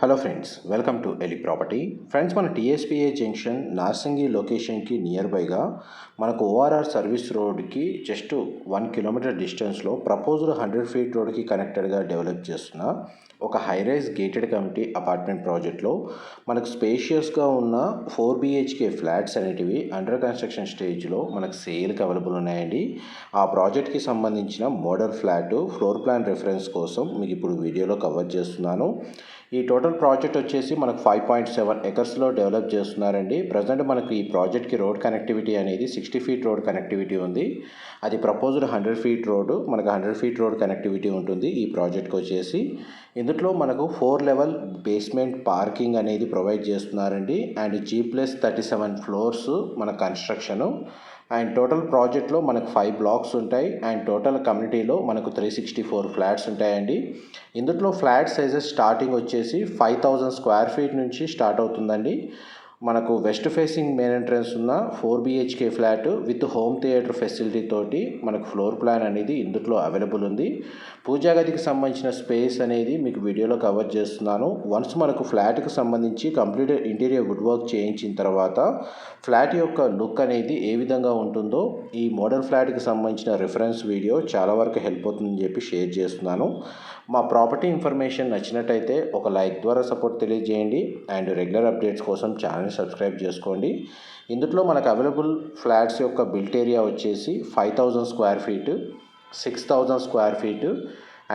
Hello friends welcome to ఎలి property friends మన TSPA junction Narsingi లొకేషన్కి నియర్ బైగా మనకు ఓఆర్ఆర్ సర్వీస్ రోడ్కి జస్ట్ వన్ కిలోమీటర్ డిస్టెన్స్లో ప్రపోజ్డ్ హండ్రెడ్ ఫీట్ రోడ్కి కనెక్టెడ్గా డెవలప్ చేస్తున్న ఒక హైరైజ్ గేటెడ్ కమిటీ అపార్ట్మెంట్ ప్రాజెక్ట్లో మనకు స్పేషియస్గా ఉన్న ఫోర్ బిహెచ్కే ఫ్లాట్స్ అనేటివి అండర్ కన్స్ట్రక్షన్ స్టేజ్లో మనకు సేల్కి అవైలబుల్ ఉన్నాయండి. ఆ ప్రాజెక్ట్కి సంబంధించిన model flat floor plan reference కోసం మీకు ఇప్పుడు వీడియోలో కవర్ చేస్తున్నాను. ఈ టోటల్ ప్రాజెక్ట్ వచ్చేసి మనకు ఫైవ్ పాయింట్ సెవెన్ ఎకర్స్లో డెవలప్ చేస్తున్నారండి. ప్రజెంట్ మనకు ఈ ప్రాజెక్ట్కి రోడ్ కనెక్టివిటీ అనేది సిక్స్టీ ఫీట్ రోడ్ కనెక్టివిటీ ఉంది. అది ప్రపోజ్డ్ హండ్రెడ్ ఫీట్ రోడ్ మనకు హండ్రెడ్ ఫీట్ రోడ్ కనెక్టివిటీ ఉంటుంది ఈ ప్రాజెక్ట్కి వచ్చేసి. ఇందులో మనకు ఫోర్ లెవెల్ బేస్మెంట్ పార్కింగ్ అనేది ప్రొవైడ్ చేస్తున్నారండి. And G plus thirty seven floors మన కన్స్ట్రక్షను అండ్ టోటల్ ప్రాజెక్ట్లో మనకు ఫైవ్ బ్లాక్స్ ఉంటాయి అండ్ టోటల్ కమ్యూనిటీలో మనకు త్రీ సిక్స్టీ ఫోర్ ఫ్లాట్స్ ఉంటాయండి ఇందులో ఫ్లాట్ సైజెస్ స్టార్టింగ్ వచ్చేసి ఫైవ్ థౌజండ్ స్క్వేర్ ఫీట్ నుంచి స్టార్ట్ అవుతుందండి. మనకు వెస్ట్ ఫేసింగ్ మెయిన్ ఎంట్రన్స్ ఉన్న four BHK flat with home theatre facility తోటి మనకు ఫ్లోర్ ప్లాన్ అనేది ఇందులో అవైలబుల్ ఉంది. పూజా గదికి సంబంధించిన స్పేస్ అనేది మీకు వీడియోలో కవర్ చేస్తున్నాను. వన్స్ మనకు ఫ్లాట్కి సంబంధించి కంప్లీట్ ఇంటీరియర్ వుడ్ వర్క్ చేయించిన తర్వాత ఫ్లాట్ యొక్క లుక్ అనేది ఏ విధంగా ఉంటుందో ఈ మోడల్ ఫ్లాట్కి సంబంధించిన రిఫరెన్స్ వీడియో చాలా వరకు హెల్ప్ అవుతుందని చెప్పి షేర్ చేస్తున్నాను. మా ప్రాపర్టీ ఇన్ఫర్మేషన్ నచ్చినట్టయితే ఒక లైక్ ద్వారా సపోర్ట్ తెలియజేయండి అండ్ రెగ్యులర్ అప్డేట్స్ కోసం ఛానల్ సబ్స్క్రైబ్ చేసుకోండి. ఇందులో మనకు అవైలబుల్ ఫ్లాట్స్ యొక్క బిల్ట్ ఏరియా వచ్చేసి five thousand square feet six thousand square feet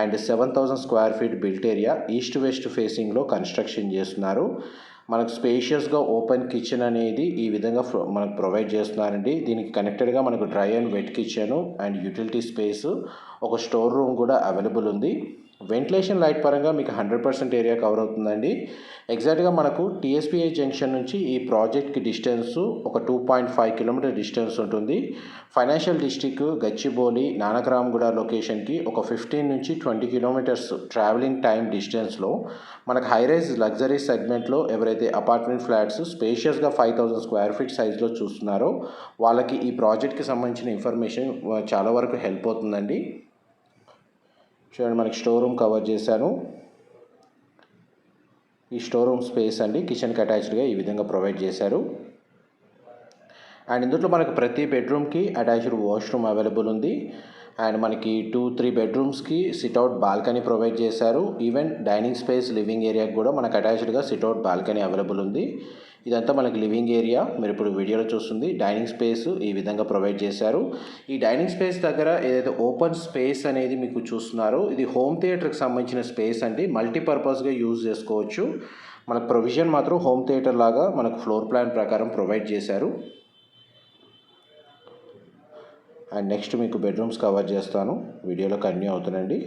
and seven thousand square feet built area east west ఫేసింగ్లో కన్స్ట్రక్షన్ చేస్తున్నారు. మనకు స్పేషియస్గా ఓపెన్ కిచెన్ అనేది ఈ విధంగా మనకు ప్రొవైడ్ చేస్తున్నారండి. దీనికి కనెక్టెడ్గా మనకు dry and wet kitchen and utility space ఒక స్టోర్ రూమ్ కూడా అవైలబుల్ ఉంది. వెంటిలేషన్ లైట్ పరంగా మీకు హండ్రెడ్ పర్సెంట్ ఏరియా కవర్ అవుతుందండి. ఎగ్జాక్ట్గా మనకు టీఎస్పీఐ జంక్షన్ నుంచి ఈ ప్రాజెక్ట్కి డిస్టెన్స్ ఒక two point five kilometre distance ఉంటుంది. ఫైనాన్షియల్ డిస్టిక్ గచ్చిబౌలి నానక్రామ్గూడ లొకేషన్కి ఒక ఫిఫ్టీన్ నుంచి ట్వంటీ కిలోమీటర్స్ ట్రావెలింగ్ టైం డిస్టెన్స్లో మనకు హైరైజ్ లగ్జరీ సెగ్మెంట్లో ఎవరైతే అపార్ట్మెంట్ ఫ్లాట్స్ స్పేషియస్గా ఫైవ్ థౌజండ్ స్క్వేర్ ఫీట్ సైజ్లో చూస్తున్నారో వాళ్ళకి ఈ ప్రాజెక్ట్కి సంబంధించిన ఇన్ఫర్మేషన్ చాలా వరకు హెల్ప్ అవుతుందండి. చూడండి మనకి స్టోర్ రూమ్ కవర్ చేశాను. ఈ స్టోర్ రూమ్ స్పేస్ అండి. కిచెన్కి అటాచ్డ్గా ఈ విధంగా ప్రొవైడ్ చేశారు. అండ్ ఇందులో మనకు ప్రతి బెడ్రూమ్కి అటాచ్డ్ వాష్రూమ్ అవైలబుల్ ఉంది. అండ్ మనకి టూ త్రీ బెడ్రూమ్స్కి సిట్అవుట్ బాల్కనీ ప్రొవైడ్ చేశారు. ఈవెన్ డైనింగ్ స్పేస్ లివింగ్ ఏరియాకి కూడా మనకు అటాచ్డ్గా సిట్అవుట్ బాల్కనీ అవైలబుల్ ఉంది. ఇదంతా మనకి లివింగ్ ఏరియా మీరు ఇప్పుడు వీడియోలో చూస్తుంది. డైనింగ్ స్పేస్ ఈ విధంగా ప్రొవైడ్ చేశారు. ఈ డైనింగ్ స్పేస్ దగ్గర ఏదైతే ఓపెన్ స్పేస్ అనేది మీకు చూస్తున్నారో ఇది హోమ్ థియేటర్కి సంబంధించిన స్పేస్ అండి. మల్టీపర్పస్గా యూజ్ చేసుకోవచ్చు. మనకు ప్రొవిజన్ మాత్రం హోమ్ థియేటర్ లాగా మనకు ఫ్లోర్ ప్లాన్ ప్రకారం ప్రొవైడ్ చేశారు. అండ్ నెక్స్ట్ మీకు బెడ్రూమ్స్ కవర్ చేస్తాను. వీడియోలో కంటిన్యూ అవుతుందండి.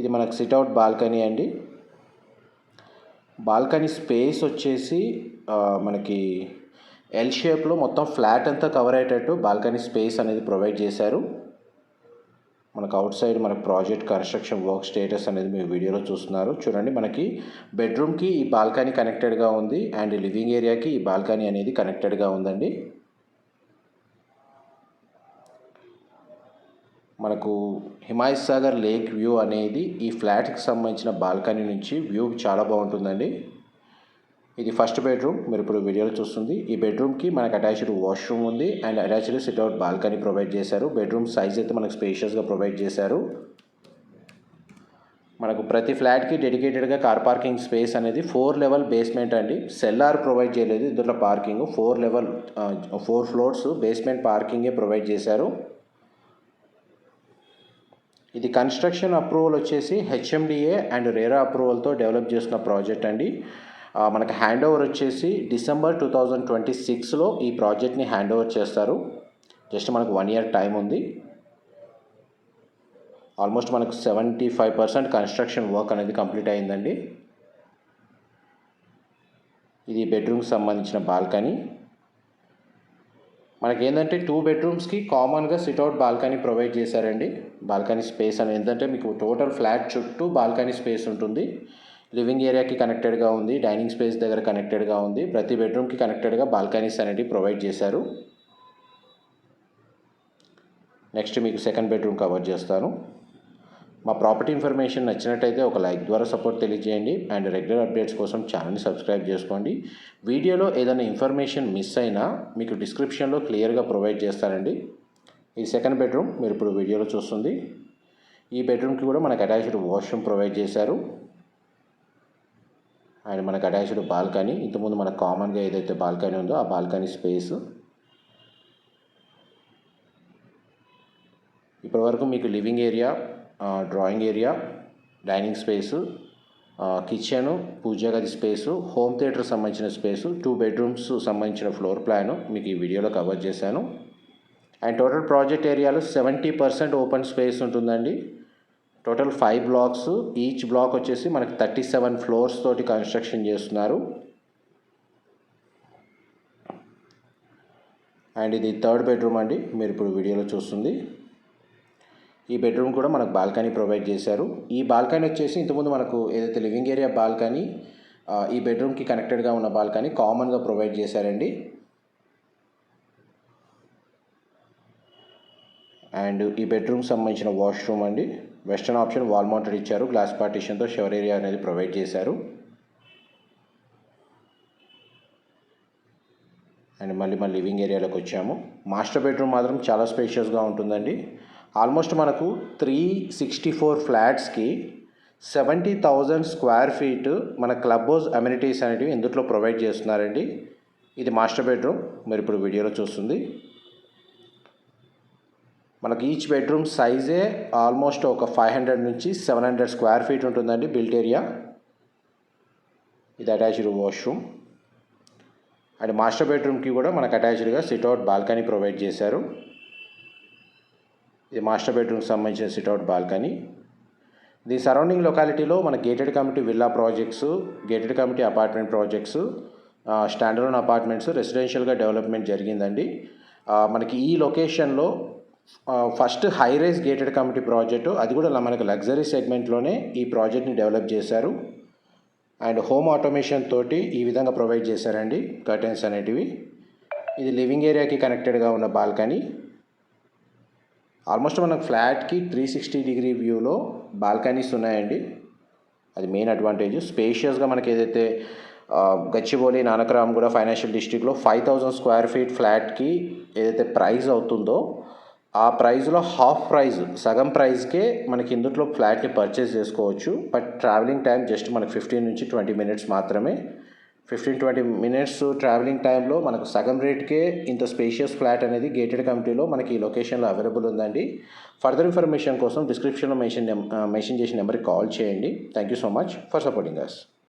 ఇది మనకు సిట్అవుట్ బాల్కనీ అండి. బాల్కనీ స్పేస్ వచ్చేసి మనకి ఎల్ షేప్లో మొత్తం ఫ్లాట్ అంతా కవర్ అయ్యేటట్టు బాల్కనీ స్పేస్ అనేది ప్రొవైడ్ చేశారు. మనకు అవుట్ సైడ్ మనకు ప్రాజెక్ట్ కన్స్ట్రక్షన్ వర్క్ స్టేటస్ అనేది మీరు వీడియోలో చూస్తున్నారు. చూడండి మనకి బెడ్రూమ్కి ఈ బాల్కనీ కనెక్టెడ్గా ఉంది. అండ్ లివింగ్ ఏరియాకి ఈ బాల్కనీ అనేది కనెక్టెడ్గా ఉందండి. మనకు హిమాయత్ సాగర్ లేక్ వ్యూ అనేది ఈ ఫ్లాట్కి సంబంధించిన బాల్కనీ నుంచి వ్యూ చాలా బాగుంటుందండి. ఇది ఫస్ట్ బెడ్రూమ్ మీరు ఇప్పుడు వీడియోలో చూస్తుంది. ఈ బెడ్రూమ్కి మనకు అటాచ్డ్ వాష్రూమ్ ఉంది and attached sit out balcony provide చేశారు. బెడ్రూమ్ సైజ్ అయితే మనకు స్పేషియస్గా ప్రొవైడ్ చేశారు. మనకు ప్రతి ఫ్లాట్కి డెడికేటెడ్గా కార్ పార్కింగ్ స్పేస్ అనేది ఫోర్ లెవెల్ బేస్మెంట్ అండి. సెల్లార్ ప్రొవైడ్ చేయలేదు. ఇందులో parking four level four floors basement పార్కింగే provide చేశారు. ఇది కన్స్ట్రక్షన్ అప్రూవల్ వచ్చేసి హెచ్ఎండిఏ అండ్ రేరా అప్రూవల్తో డెవలప్ చేసిన ప్రాజెక్ట్ అండి. మనకు హ్యాండ్ ఓవర్ వచ్చేసి డిసెంబర్ టూ థౌజండ్ ట్వంటీ సిక్స్లో ఈ ప్రాజెక్ట్ని హ్యాండ్ ఓవర్ చేస్తారు. జస్ట్ మనకు వన్ ఇయర్ టైం ఉంది. ఆల్మోస్ట్ మనకు seventy five percent construction work అనేది కంప్లీట్ అయిందండి. ఇది బెడ్రూమ్కి సంబంధించిన బాల్కనీ. మనకి ఏంటంటే టూ బెడ్రూమ్స్కి కామన్గా సిట్అవుట్ బాల్కనీ ప్రొవైడ్ చేశారండి. బాల్కనీ స్పేస్ అని ఏంటంటే మీకు టోటల్ ఫ్లాట్ చుట్టూ బాల్కనీ స్పేస్ ఉంటుంది. లివింగ్ ఏరియాకి కనెక్టెడ్గా ఉంది డైనింగ్ స్పేస్ దగ్గర కనెక్టెడ్గా ఉంది ప్రతి బెడ్రూమ్కి కనెక్టెడ్గా బాల్కనీస్ అనేవి ప్రొవైడ్ చేశారు. నెక్స్ట్ మీకు సెకండ్ బెడ్రూమ్ కవర్ చేస్తాను. మా ప్రాపర్టీ ఇన్ఫర్మేషన్ నచ్చినట్టయితే ఒక లైక్ ద్వారా సపోర్ట్ తెలియజేయండి అండ్ రెగ్యులర్ అప్డేట్స్ కోసం ఛానల్ని సబ్స్క్రైబ్ చేసుకోండి. వీడియోలో ఏదైనా ఇన్ఫర్మేషన్ మిస్ అయినా మీకు డిస్క్రిప్షన్లో క్లియర్గా ప్రొవైడ్ చేస్తారండి. ఈ సెకండ్ బెడ్రూమ్ మీరు ఇప్పుడు వీడియోలో చూస్తుంది. ఈ బెడ్రూమ్కి కూడా మనకు అటాచ్డ్ వాష్రూమ్ ప్రొవైడ్ చేశారు. అండ్ మనకు అటాచ్డ్ బాల్కనీ. ఇంతకుముందు మనకు కామన్గా ఏదైతే బాల్కనీ ఉందో ఆ బాల్కనీ స్పేస్. ఇప్పటివరకు మీకు living area drawing area dining space kitchen puja గది స్పేసు హోమ్ థియేటర్ సంబంధించిన స్పేసు టూ బెడ్రూమ్స్ సంబంధించిన ఫ్లోర్ ప్లాను మీకు ఈ వీడియోలో కవర్ చేశాను. అండ్ టోటల్ ప్రాజెక్ట్ ఏరియాలో సెవెంటీ పర్సెంట్ ఓపెన్ స్పేస్ ఉంటుందండి. Total five blocks each block వచ్చేసి మనకి థర్టీ సెవెన్ ఫ్లోర్స్ తోటి కన్స్ట్రక్షన్ చేస్తున్నారు. అండ్ ఇది థర్డ్ బెడ్రూమ్ అండి మీరు ఇప్పుడు వీడియోలో చూస్తుంది. ఈ బెడ్రూమ్ కూడా మనకు బాల్కనీ ప్రొవైడ్ చేశారు. ఈ బాల్కనీ వచ్చేసి ఇంతకుముందు మనకు ఏదైతే లివింగ్ ఏరియా బాల్కనీ ఈ బెడ్రూమ్కి కనెక్టెడ్గా ఉన్న బాల్కనీ కామన్గా ప్రొవైడ్ చేశారండి. అండ్ ఈ బెడ్రూమ్ సంబంధించిన వాష్రూమ్ అండి. వెస్టర్న్ ఆప్షన్ వాల్ మౌంటెడ్ ఇచ్చారు. గ్లాస్ పార్టీషన్తో షవర్ ఏరియా అనేది ప్రొవైడ్ చేశారు. అండ్ మళ్ళీ మన లివింగ్ ఏరియాలోకి వచ్చాము. మాస్టర్ బెడ్రూమ్ మాత్రం చాలా స్పేషియస్గా ఉంటుందండి. ఆల్మోస్ట్ మనకు త్రీ సిక్స్టీ ఫోర్ ఫ్లాట్స్కి సెవెంటీ థౌజండ్ స్క్వేర్ ఫీట్ మన క్లబ్ హౌస్ అమ్యూనిటీస్ అనేటివి ఇందులో ప్రొవైడ్ చేస్తున్నారండి. ఇది మాస్టర్ బెడ్రూమ్ మీరు ఇప్పుడు వీడియోలో చూస్తుంది. మనకి ఈచ్ బెడ్రూమ్ సైజే ఆల్మోస్ట్ ఒక ఫైవ్ హండ్రెడ్ నుంచి సెవెన్ హండ్రెడ్ స్క్వేర్ ఫీట్ ఉంటుందండి బిల్ట్ ఏరియా. ఇది అటాచ్డ్ వాష్రూమ్. అండ్ మాస్టర్ బెడ్రూమ్కి కూడా మనకు అటాచ్డ్గా సిట్అవుట్ బాల్కనీ ప్రొవైడ్ చేశారు. ఇది మాస్టర్ బెడ్రూమ్కి సంబంధించిన సిట్అవుట్ బాల్కనీ. దీని సరౌండింగ్ లొకాలిటీలో మన gated community villa projects gated community apartment projects standard apartments రెసిడెన్షియల్గా development జరిగిందండి. మనకి ఈ లొకేషన్లో first high rise gated community project అది కూడా మనకు లగ్జరీ సెగ్మెంట్లోనే ఈ ప్రాజెక్ట్ని డెవలప్ చేశారు. అండ్ హోమ్ ఆటోమేషన్ తోటి ఈ విధంగా ప్రొవైడ్ చేశారండి కర్టెన్స్ అనేటివి. ఇది లివింగ్ ఏరియాకి కనెక్టెడ్గా ఉన్న బాల్కనీ. ఆల్మోస్ట్ మనకు ఫ్లాట్కి త్రీ సిక్స్టీ డిగ్రీ వ్యూలో బాల్కనీస్ ఉన్నాయండి. అది మెయిన్ అడ్వాంటేజ్ స్పేషియస్గా మనకి ఏదైతే గచ్చిబౌలి నానకరామ్ కూడా ఫైనాన్షియల్ డిస్ట్రిక్ట్లో ఫైవ్ థౌజండ్ స్క్వేర్ ఫీట్ ఫ్లాట్కి ఏదైతే ప్రైస్ అవుతుందో ఆ ప్రైస్లో హాఫ్ ప్రైస్ సగం ప్రైస్కే మనకి ఇందులో ఫ్లాట్ని పర్చేస్ చేసుకోవచ్చు. బట్ ట్రావెలింగ్ టైం జస్ట్ మనకు ఫిఫ్టీన్ నుంచి ట్వంటీ మినిట్స్ మాత్రమే ఫిఫ్టీన్ ట్వంటీ మినిట్స్ ట్రావెలింగ్ టైంలో మనకు సగం రేట్కే ఇంత స్పేషియస్ ఫ్లాట్ అనేది గేటెడ్ కమిటీలో మనకి ఈ లొకేషన్లో అవైలబుల్ ఉందండి. ఫర్దర్ ఇన్ఫర్మేషన్ కోసం డిస్క్రిప్షన్లో మెన్షన్ మెన్షన్ చేసిన నెంబర్కి కాల్ చేయండి. Thank you so much for supporting us